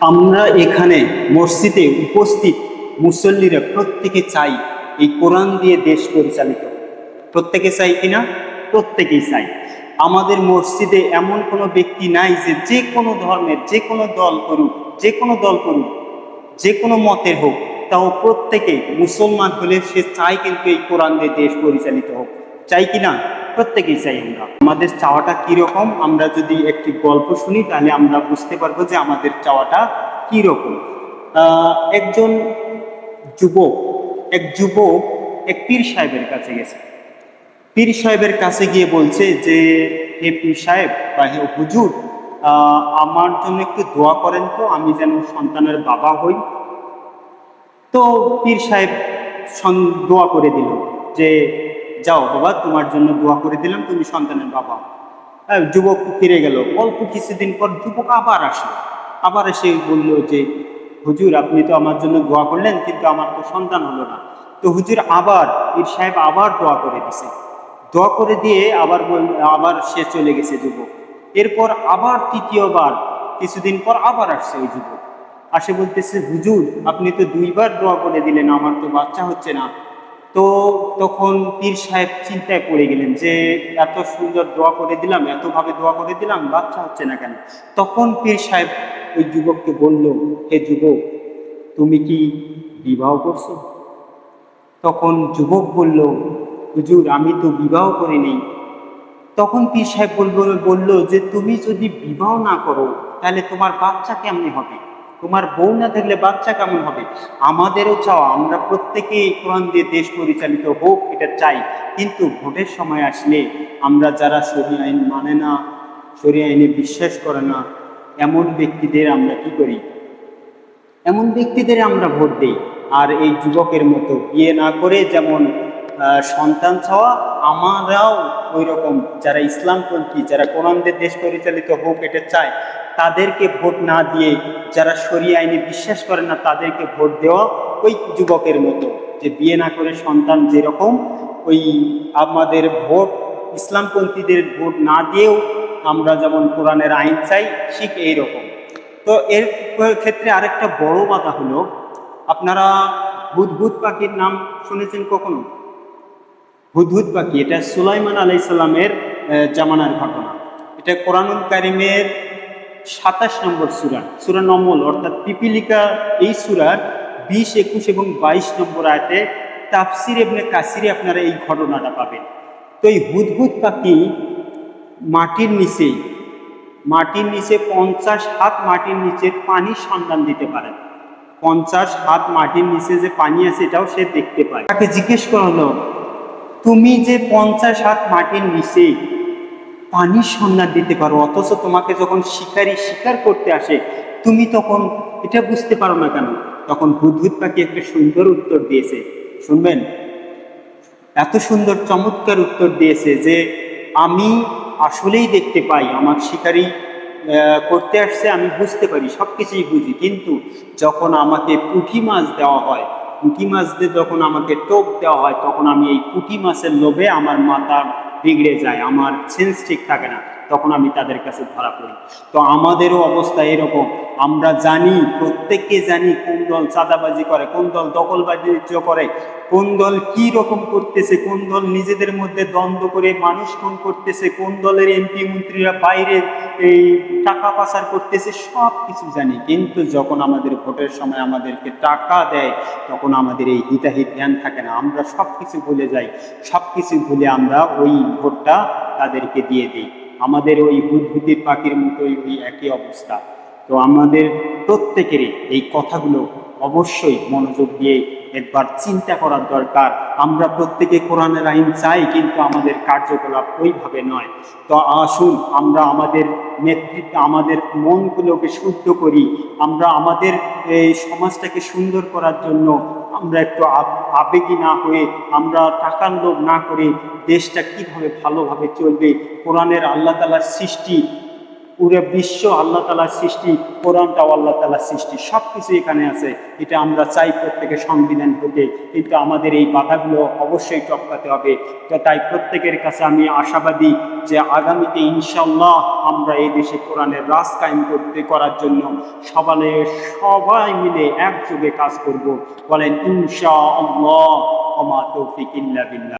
আমরা এখানে মসজিদে উপস্থিত মুসল্লিরা প্রত্যেকে চাই এই কোরআন দিয়ে দেশ পরিচালিত প্রত্যেকে চাই কিনা প্রত্যেকেই চাই। আমাদের মসজিদে এমন কোনো ব্যক্তি নাই যে যে কোনো ধর্মের, যে কোনো দল করুক, যে কোনো দল করুক, যে কোনো মতের হোক, তাও প্রত্যেকে মুসলমান হলে সে চাই কিন্তু এই কোরআন দিয়ে দেশ পরিচালিত হোক। চাই কি না? প্রত্যেকেই চাই আমরা। আমাদের চাওয়াটা কীরকম? আমরা যদি একটি গল্প শুনি, তাহলে আমরা বুঝতে পারব যে আমাদের চাওয়াটা কীরকম। একজন যুবক, এক যুবক এক পীর সাহেবের কাছে গেছে। পীর সাহেবের কাছে গিয়ে বলছে যে, হে পীর সাহেব, বা হে হুজুর আমার জন্য একটু দোয়া করেন তো, আমি যেন সন্তানের বাবা হই। তো পীর সাহেব দোয়া করে দিল যে যাও বাবা তোমার জন্য দোয়া করে দিলাম তুমি সন্তানের বাবা। হ্যাঁ, যুবক ফিরে গেল। অল্প কিছুদিন পর যুবক আবার আসলো। আবার এসে বলল যে হুজুর আপনি তো আমার জন্য দোয়া করলেন কিন্তু আমার তো সন্তান হলো না। তো হুজুর আবার পীর সাহেব আবার দোয়া করে দিছে। দোয়া করে দিয়ে আবার আবার সে চলে গেছে যুবক। এরপর আবার তৃতীয়বার কিছুদিন পর আবার আসছে ওই যুবক। আসে বলতেছে হুজুর আপনি তো দুইবার দোয়া করে দিলেন আমার তো বাচ্চা হচ্ছে না। তো তখন পীর সাহেব চিন্তায় পড়ে গেলেন যে, এত সুন্দর দোয়া করে দিলাম, এতভাবে দোয়া করে দিলাম, বাচ্চা হচ্ছে না কেন? তখন পীর সাহেব ওই যুবককে বলল, হে যুবক, তুমি কি বিবাহ করছ? তখন যুবক বলল, হুজুর, আমি তো বিবাহ করিনি তখন পীর সাহেব বলব বলল যে, তুমি যদি বিবাহ না করো, তাহলে তোমার বাচ্চা কেমনে হবে? তোমার বউ না থাকলে বাচ্চা কেমন হবে? আমাদেরও চাওয়া আমরা প্রত্যেকেই কোরআন দিয়ে দেশ পরিচালিত হোক, এটা চাই। কিন্তু ভোটের সময় আসলে আমরা যারা সরি আইন মানে না সরি আইনে বিশ্বাস করে না, এমন ব্যক্তিদের আমরা কি করি? এমন ব্যক্তিদের আমরা ভোট দিই। আর এই যুবকের মতো বিয়ে না করে যেমন সন্তান চাওয়া, আমরাও ওই রকম যারা ইসলামপন্থী, যারা কোরআনদের দেশ পরিচালিত হোক, এটা চায় তাদেরকে ভোট না দিয়ে যারা সরি আইনে বিশ্বাস করে না, তাদেরকে ভোট দেওয়া ওই যুবকের মতো। যে বিয়ে না করে সন্তান যেরকম, ওই আমাদের ভোট, ইসলামপন্থীদের ভোট না দিয়েও আমরা যেমন কোরআনের আইন চাই, ঠিক এইরকম। তো এর ক্ষেত্রে আরেকটা বড় বাধা হলো, আপনারা হুদহুদ পাখির নাম শুনেছেন কখনো? হুদহুদ পাখি, এটা সুলাইমান আলাইসাল্লামের জামানার ঘটনা। এটা কোরআনুল কারিমের সাতাশ নম্বর সুরা। সুরা নমল, অর্থাৎ পিপিলিকা, এই সুরার বিশ, একুশ এবং বাইশ নম্বর আয়তে তাফসির এবনে কাসিরে আপনারা এই ঘটনাটা পাবেন। তো এই হুদহুদ পাখি মাটির নিচেই মাটির নিচে পঞ্চাশ হাত মাটির নিচে পানির সন্ধান দিতে পারে। পঞ্চাশ হাত মাটির নিচে যে পানি আছে, এটাও সে দেখতে পায়। তাকে জিজ্ঞেস করা হলো, তুমি যে পঞ্চাশ হাত মাটির নিচে পানির সন্ধান দিতে পারো, অথচ তোমাকে যখন শিকারি শিকার করতে আসে, তুমি তখন এটা বুঝতে পারো না কেন? তখন বুধুত পাখি একটা সুন্দর উত্তর দিয়েছে। শুনবেন? এত সুন্দর চমৎকার উত্তর দিয়েছে যে আমি আসলেই দেখতে পাই, আমার শিকারি করতে আসছে, আমি বুঝতে পারি সব কিছুই বুঝি। কিন্তু যখন আমাকে পুঁটি মাছ দেওয়া হয়, পুঁটি মাছ দিয়ে যখন আমাকে টোপ দেওয়া হয়, তখন আমি এই পুঁটি মাছের লোভে আমার মাথা বিগড়ে যায় আমার সেন্স ঠিক থাকে না। তখন আমি তাদের কাছে ধরা পড়ি। তো আমাদেরও অবস্থা এরকম। আমরা জানি, প্রত্যেককে জানি কোন দল চাঁদাবাজি করে, কোন দল দখলবাজি করে, কোন দল কি রকম করতেছে, কোন দল নিজেদের মধ্যে দ্বন্দ্ব করে মানুষ খুন করতেছে, কোন দলের এমপি মন্ত্রীরা বাইরে এই টাকা পাচার করতেছে সব কিছু জানি। কিন্তু যখন আমাদের ভোটের সময় আমাদেরকে টাকা দেয়, তখন আমাদের এই হিতাহিত জ্ঞান থাকে না। আমরা সব কিছু ভুলে যাই। সব কিছু ভুলে আমরা ওই ভোটটা তাদেরকে দিয়ে দিই। আমাদের ওই হুদহুদির পাখির মতোই ওই একই অবস্থা। তো আমাদের প্রত্যেকেরই এই কথাগুলো অবশ্যই মনোযোগ দিয়ে একবার চিন্তা করার দরকার। আমরা প্রত্যেকে কোরআনের আইন চাই, কিন্তু আমাদের কার্যকলাপ ওইভাবে নয়। তো আসুন, আমরা আমাদের নেতৃত্ব আমাদের মনগুলোকে শুদ্ধ করি, আমরা আমাদের এই সমাজটাকে সুন্দর করার জন্য আমরা একটু আব- আবেগী না হয়ে আমরা টাকার লোভ না করে দেশটা কীভাবে ভালোভাবে চলবে, কোরআনের আল্লাহ তালার সৃষ্টি পুরো বিশ্ব আল্লাহ তালার সৃষ্টি কোরআনটাও আল্লাহ তালার সৃষ্টি সব কিছু এখানে আছে। এটা আমরা চাই প্রত্যেকের সংবিধান হতে কিন্তু আমাদের এই বাধাগুলো অবশ্যই টপকাতে হবে। তো তাই প্রত্যেকের কাছে আমি আশাবাদী যে আগামীতে ইনশাল্লাহ আমরা এই দেশে কোরআনের রাজ কায়েম করতে, করার জন্য সবালে সবাই মিলে একযোগে কাজ করব। বলেন ইনশা আল্লাহ তৌফিক ইল্লা বিল্লাহ।